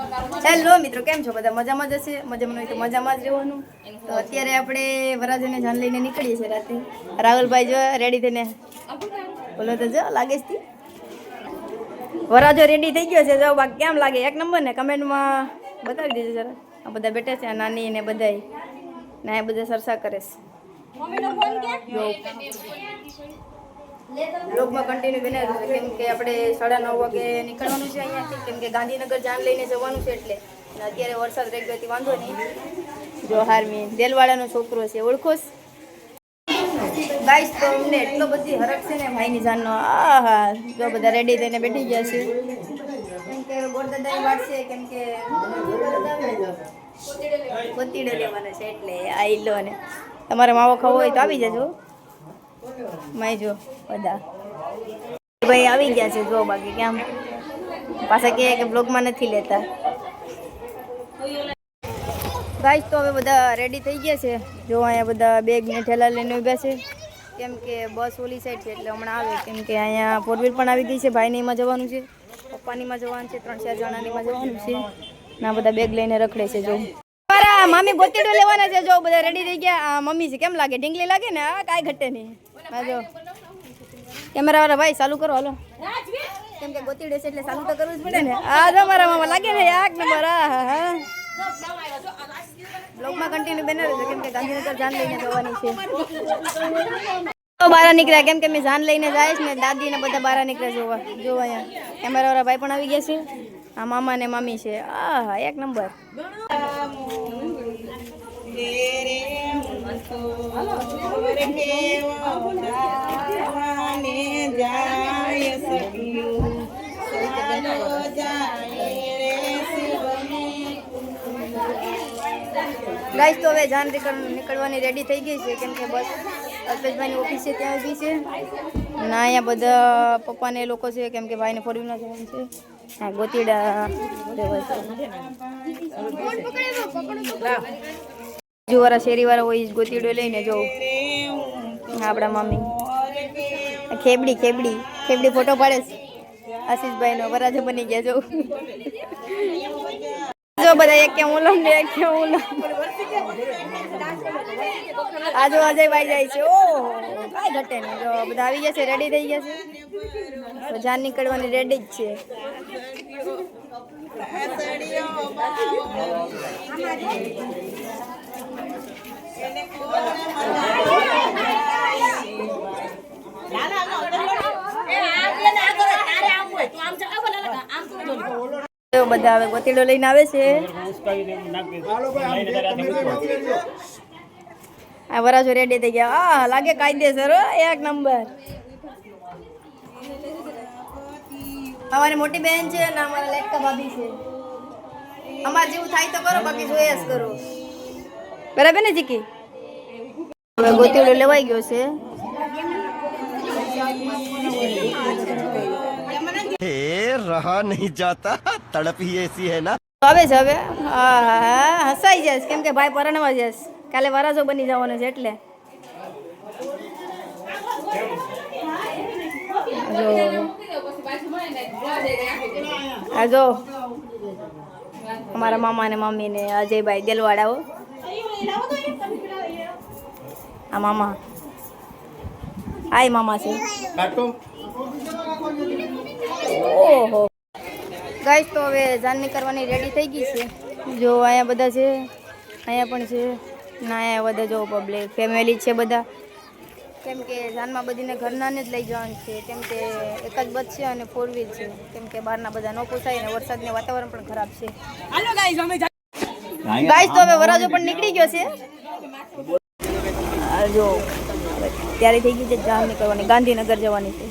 Hello મિત્રો, કેમ છો? બધા મજામાં જ હશે? મજામાં હોય તો મજામાં જ રહેવાનું. તો અત્યારે આપણે વરાજને જાન લઈને નીકળીએ છીએ રાતે. રાહુલભાઈ જો રેડી થઈને. બોલો તો જો, લાગે છે વરાજો રેડી થઈ ગયો છે. જો, બાકી કેમ લાગે? એક નંબર ને કમેન્ટમાં બતાવી દેજો જરા. આ બધા બેઠા છે, આ નાની ને બધાય. ના એ બધા સરસા કરે છે. જો. બ્લોગમાં કન્ટિન્યુ બનાવ્યું કેમ કે આપણે સાડા નવ વાગે નીકળવાનું છે અહીંયાથી. કેમ કે ગાંધીનગર જાન લઈને જવાનું છે એટલે. અત્યારે વરસાદ રહી ગયો વાંધો નહીં. જો હારમી દેલવાડાનો છોકરો છે ઓળખો ગાઈસ, તો અમને એટલો બધી હરખ છે ને ભાઈની જાનનો. આ હા જો બધા રેડી થઈને બેઠી ગયા છે. કેમ કે ગોરદાદાની વાત છે, કેમ કે ગોતીડો લેવાના છે એટલે આઈ લો ને તમારે માવો ખાવો હોય તો આવી જજો. માય જો બધા. ભાઈ આવી ગયા છે જો બાકી, કેમ? પાછા કહે કે બ્લોગમાં નથી લેતા. ગાઈસ તો હવે બધા રેડી થઈ ગયા છે. જો અહીંયા બધા બેગ ને ઠેલા લઈને ઊભા છે. કેમ કે બસ ઓલી સાઈડ છે, એટલે હમણાં આવે. કેમ કે અહીંયા ફોર વ્હીલ પણ આવી ગઈ છે, ભાઈની માં જવાનું છે પપ્પાનીમાં જવાનું છે, ત્રણ ચાર જણાનીમાં જવાનું છે. ના, બધા બેગ લઈને રખડે છે, જો. મારા મામી ગોતીડો લેવાના છે, જો બધા રેડી થઈ ગયા. મમ્મી છે, કેમ લાગે? ઢીંગલી લાગે ને? આ કાંઈ ઘટે નહીં. હા જો કેમેરા વાળા ભાઈ, ચાલુ કરો, હાલો. કેમ કે ગોતીડે છે એટલે ચાલુ તો કરવું જ પડે ને. આ જો મારા મામા લાગે ને એક નંબર, આ, હા હા. બ્લોગમાં કન્ટિન્યુ બને રહેજો, કેમ કે ગાંધીનગર જાન લઈને જવાની છે. તો નીકળ્યા, કેમ કે મેં જાન લઈને જાય ને દાદી ને બધા બહાર નીકળ્યા જોવા જોવા અહીંયા. કેમેરા વાળા ભાઈ પણ આવી ગયા છે. આ મામા ને મામી છે. આ એક નંબર. ગાઈસ તો હવે જાન નીકળ નીકળવાની રેડી થઈ ગઈ છે કેમ કે બસ અલ્પેશભાઈની ઓફિસ છે ત્યાં ઊભી છે. ના અહીંયા બધા પપ્પાને એ લોકો છે કેમ કે ભાઈને ફોર વ્હીલર જવાનું છે. હા ગોતીડા. વાળા શેરીવાળા હોય ગોતીડો લઈને જો. આપણા મમ્મી. ખેબડી ખેબડી. ખેબડી ફોટો પાડે છે. આશીષભાઈનો વરાજો બની ગયા જો. જો બધા એક કે ઉલમ ને એક કે ઉલમ. આજો અજયભાઈ જાય છે. ઓ કાંઈ ઘટે નહીં. જો બધા આવી ગયા છે રેડી થઈ ગયા છે. તો જાન નીકળવાની રેડી જ છે. બધા હવે ગોતીડો લઈને આવે છે. આ વરાજો રેડી થઈ ગયા. આ લાગે કાયદેસર હો, એક નંબર. અમારી મોટી બેન છે અને અમારા લેટકા ભાભી છે. અમારે જેવું થાય તો કરો બાકી જોયા જ કરો. બરાબર ને જીકી? હવે ગોતીડો લેવાઈ ગયો છે એ રહા નહીં જાતા તડપ એસી હે ના આવે છે હવે હા હસાઈ જશે કેમ કે ભાઈ પરણવા જશે કાલે વરાજો બની જવાનો છે એટલે આ જો અમારા મામા ને મમ્મી ને અજયભાઈ દેલવાડાઓ આ મામા. આય મામા છે. ઓહો. ગાઈસ તો હવે જાન નીકળવાની રેડી થઈ ગઈ છે. જો અહીંયા બધા છે અહીંયા પણ છે. ના અહીંયા બધા જો પબ્લિક ફેમિલી છે બધા. કેમ કે જાનમાં બધીને ઘરનાને જ લઈ જવાનું છે. કેમ કે એક જ બસ છે અને ફોર વ્હીલ છે. કેમ કે બહારના બધા ન પોસાય ને વરસાદને વાતાવરણ પણ ખરાબ છે. ગાઈસ તો હવે વરાજો પણ નીકળી ગયો છે. જો, ત્યારે થઈ ગઈ છે જામ નીકળવાની ગાંધીનગર જવાની છે.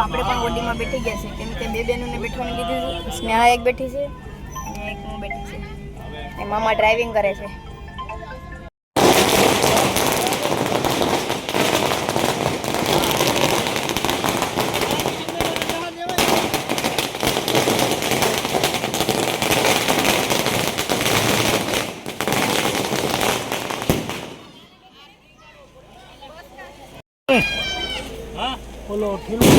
આપણે પણ ઓડીમાં બેઠી ગયા છે કેમ કે બે બહેનોને બેઠવાનું કીધું સ્નેહા એક બેઠી છે. મામા ડ્રાઇવિંગ કરે છે. બોલો ઠીલું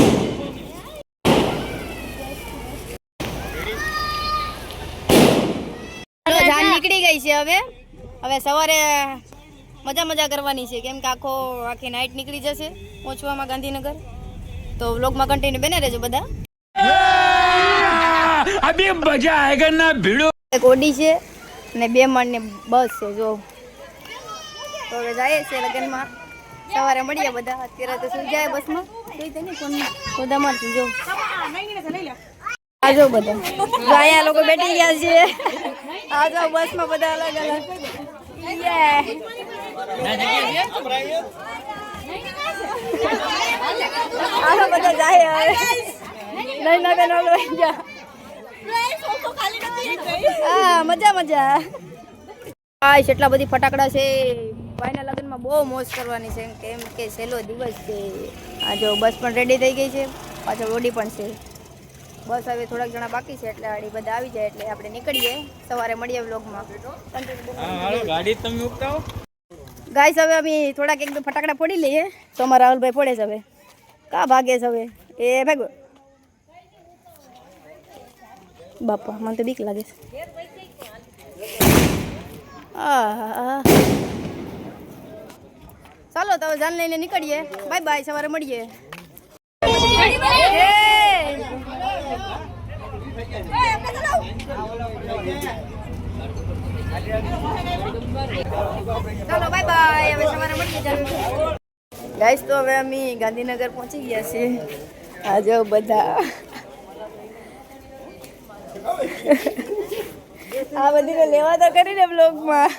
નીકળી ગઈ છે હવે. હવે સવારે મજા મજા કરવાની છે. કેમ કે આખો આખી નાઈટ નીકળી જશે પહોંચવામાં ગાંધીનગર. તો વ્લોગમાં કન્ટિન્યુ બને રહેજો બધા. અભી મજા આયેગા ના ભીડો? એક ઓડી છે અને બે માળની બસ છે જો. તો હવે જાય છે લગનમાં. સવારે મળીએ બધા. અત્યારે તો સુઈ જાય બસમાં. સુઈ નહીં ફોન ખોદા મારતી જો. આ બધા. જો અહીંયા લોકો બેઠી ગયા છે. આ જો બસમાં બધા અલગ અલગ. આનો બધા જાય નહીં, ના બેન ઓલો હા, મજા મજા. ભાઈ એટલા બધી ફટાકડા છે. ભાઈના લગ્નમાં બહુ મોજ કરવાની છે. કેમ કે સહેલો દિવસ છે. આ જો બસ પણ રેડી થઈ ગઈ છે. પાછળ ઓડી પણ છે. બસ હવે થોડાક જણા બાકી છે એટલે ગાડી બધા આવી જાય એટલે આપણે નીકળીએ સવારે મળીએ વ્લોગમાં. ગાડી તમે ઉપતાવો ગાઈસ હવે અમે થોડાક એકદમ ફટાકડા ફોડી લઈએ. તો અમારા રાહુલભાઈ ફોડે છે હવે. કા ભાગે છે હવે? એ ભાગો. બાપા મને તો બીક લાગે છે. આહ. ચાલો તો જાન લઈને નીકળીએ. બાય બાય સવારે મળીએ. ચાલો બાય બાય હવે સવારે મળીએ ચાલો. ગાઈસ તો હવે અમે ગાંધીનગર પહોંચી ગયા છીએ. આ જો બધા આ બધીને લેવા તો કરીને બ્લોગમાં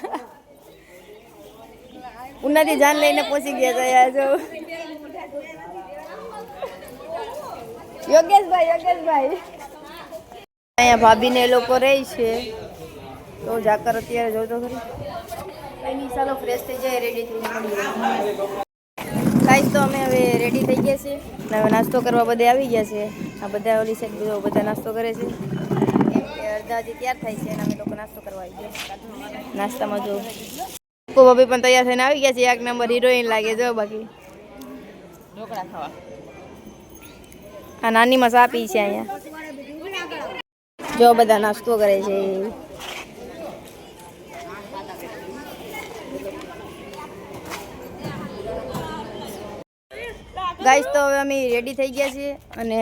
ઉનાથી જાન લઈને પહોંચી ગયા હતા યાર, જો. યોગેશભાઈ યોગેશભાઈ. અહીંયા ભાભીને એ લોકો રહે છે. તો જાકર અત્યારે જોતો ખરી. કઈ ચાલો ફ્રેશ થઈ જાય રેડી થઈ જાય. ગાઈસ તો અમે હવે રેડી થઈ ગયા છીએ. અને હવે નાસ્તો કરવા બધે આવી ગયા છે. આ બધા ઓલી સાઈડ બધો બધા નાસ્તો કરે છે. કેમ કે અડધા હજી તૈયાર થાય છે અને અમે લોકો નાસ્તો કરવા આવી ગયા નાસ્તામાં જો કો ભાભી પણ તૈયાર થઈને આવી ગયા છે. એક નંબર હિરોઈન લાગે જો બાકી. આ નાનીમાં ચા પી છે અહીંયા. જો બધા નાસ્તો કરે છે. ગાઈસ તો હવે અમે રેડી થઈ ગયા છીએ અને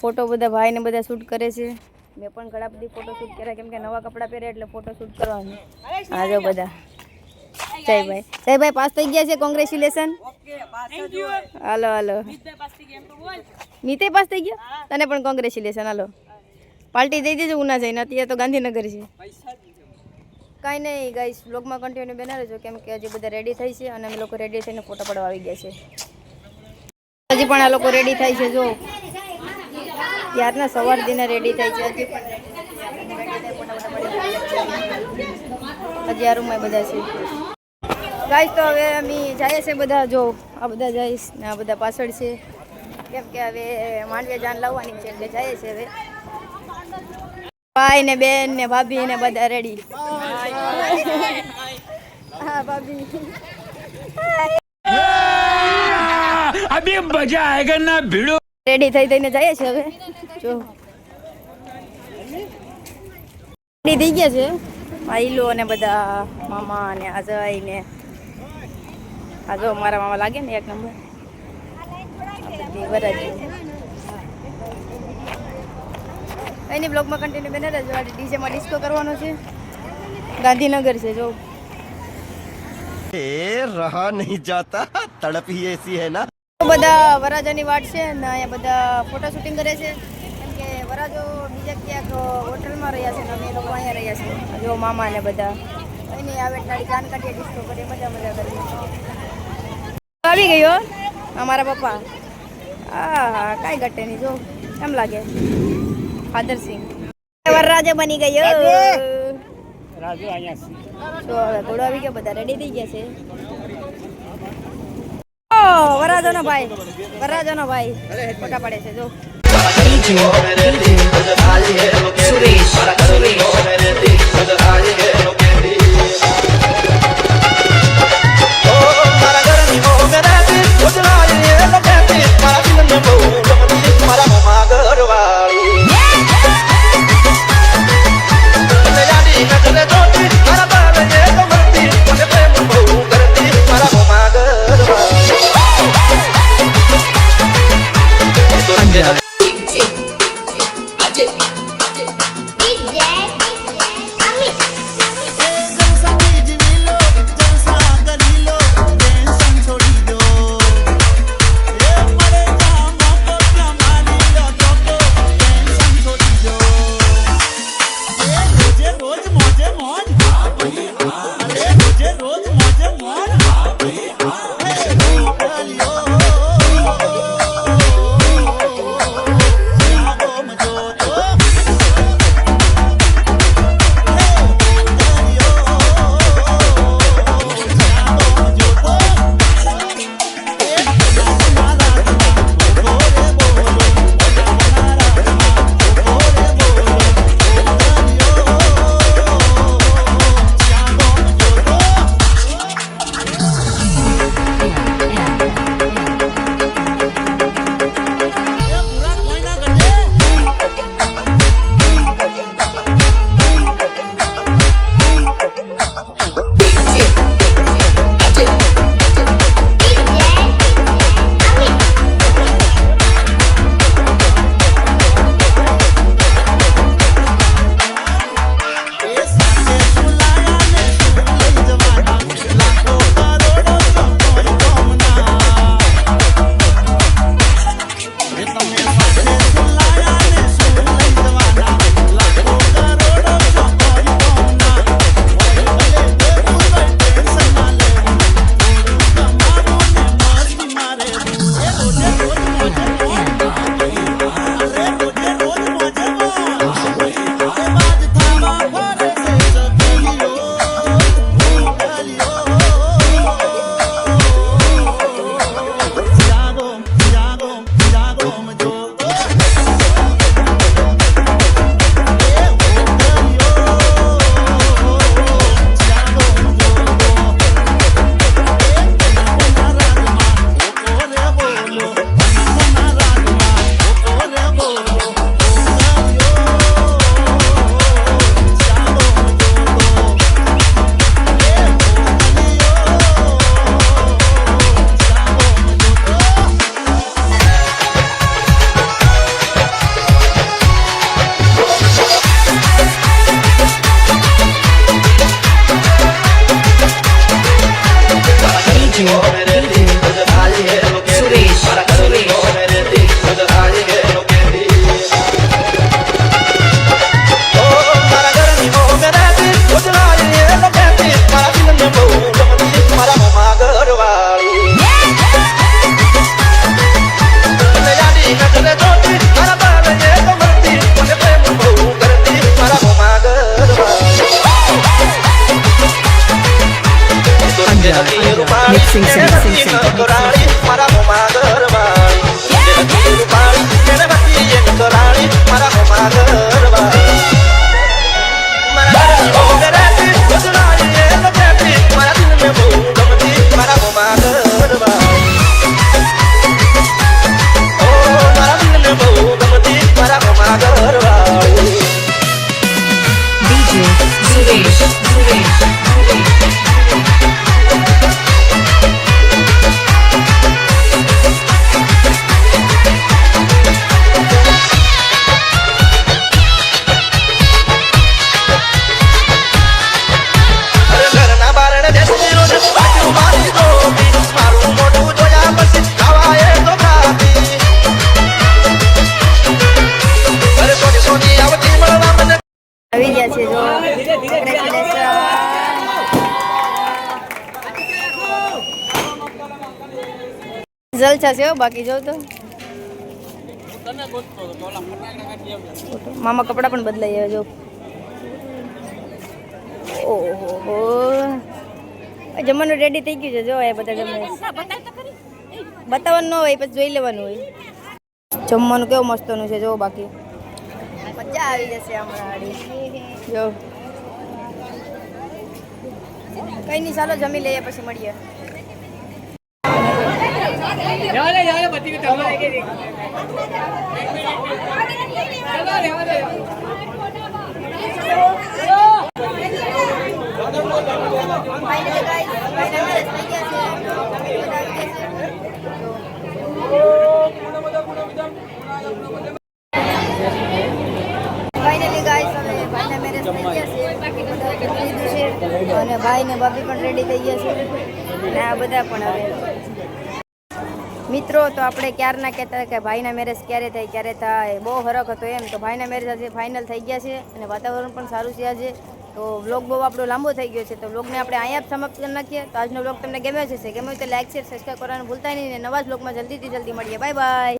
ફોટો બધા ભાઈને બધા શૂટ કરે છે. મેં પણ ઘણા બધી ફોટો શૂટ કર્યા કેમ કે નવા કપડાં પહેર્યા એટલે ફોટો શૂટ કરવાનું. હા જો બધા. જયભાઈ જયભાઈ પાસ થઈ ગયા છે? કોંગ્રેચ્યુલેશન હાલો હાલો. મીતે પાસ થઈ ગયા. તને પણ કોંગ્રેચ્યુલેશન હાલો. પાર્ટી દઈ દેજો ઉના જઈને. અત્યારે તો ગાંધીનગર છે. કાંઈ નહીં ગાઈશ બ્લોગમાં કન્ટિન્યુ બના રહેજો કેમ કે હજી બધા રેડી થઈ છે અને અમે લોકો રેડી થઈને ફોટો પડવા આવી ગયા છે. હજી પણ આ લોકો રેડી થાય છે જો. ત્યારના સવાર દિને રેડી થાય છે. હજી પણ થાય. હજી આ રૂમમાં બધા છે. ગાઈશ તો હવે અમે જઈએ છે બધા જો. આ બધા જઈશ ને આ બધા પાછળ છે. કેમ કે હવે માંડવે જાન લાવવાની છે એટલે જઈએ છે હવે. ભાઈ ને બેન ને ભાભી ને બધા રેડી હા ભાભી. અભી મજા આયેગા ના ભીડો? રેડી થઈ થઈને જઈએ છે હવે. જો. રેડી થઈ ગયા છે. આઈલો અને બધા મામા ને અજય ને. આ જો મારા મામા લાગે ને એક નંબર. આ વરાજી એની બ્લોગમાં કન્ટિન્યુ બને રહેજો. આજે ડીજેમાં ડિસ્કો કરવાનો છે. ગાંધીનગર છે જો. એ રહા નહીં જાતા. તડપ એસી હે ના. બધા વરાજાની વાટ છે ને અહીંયા બધા ફોટો શૂટિંગ કરે છે. કેમ કે વરાજો બીજા ક્યાંક હોટલમાં રહ્યા છે અને અમે લોકો અહીંયા રહ્યા છે. જો મામા ને બધા. એની આવે ગાન કાઢીએ ડિસ્કો કરીએ મજા મજા કરીએ. આવી ગયો અમારા પપ્પા. હા કાંઈ ઘટે નહીં જો. એમ લાગે? ફાધરસિંહ વરરાજો બની ગયો રાજુ અહીંયા તો હવે ઘોડો આવી ગયો બધા રેડી થઈ ગયા છે. ઓ વરાજાનો ભાઈ. વરાજાનો ભાઈ. ફોટા પડે છે જો. ઓછા છે બાકી જો તો? મામા કપડાં પણ બદલાઈ આવ્યા, જો. ઓહો જમવાનું રેડી થઈ ગયું છે, જો, એ બધા જમે બતાવવાનું ન હોય પછી જોઈ લેવાનું હોય. જમવાનું કેવું મસ્તનું છે, જો, બાકી. મજા આવી જશે જો. કઈ નહીં, ચાલો, જમી લઈએ, પછી મળીએ. અને ભાઈ ને ભાભી પણ રેડી થઈ ગયા છે. અને આ બધા પણ હવે મિત્રો, તો આપણે ક્યારના કહેતા કે ભાઈના મેરેજ ક્યારે થાય ક્યારે થાય? બહુ ફરક હતો એમ. તો ભાઈના મેરેજ આજે ફાઇનલ થઈ ગયા છે અને વાતાવરણ પણ સારું છે આજે. તો વ્લોગ બહુ આપણો લાંબો થઈ ગયો છે. તો વ્લોગને આપણે અહીંયા જ સમાપ્ત કરી નાખીએ. તો આજનો વ્લોગ તમને ગમ્યો છે હોય તો લાઈક શેર સબસ્ક્રાઈબ કરવાનું ભૂલતા નહીં ને નવા જ વ્લોગમાં જલ્દીથી જલ્દી મળીએ. Bye bye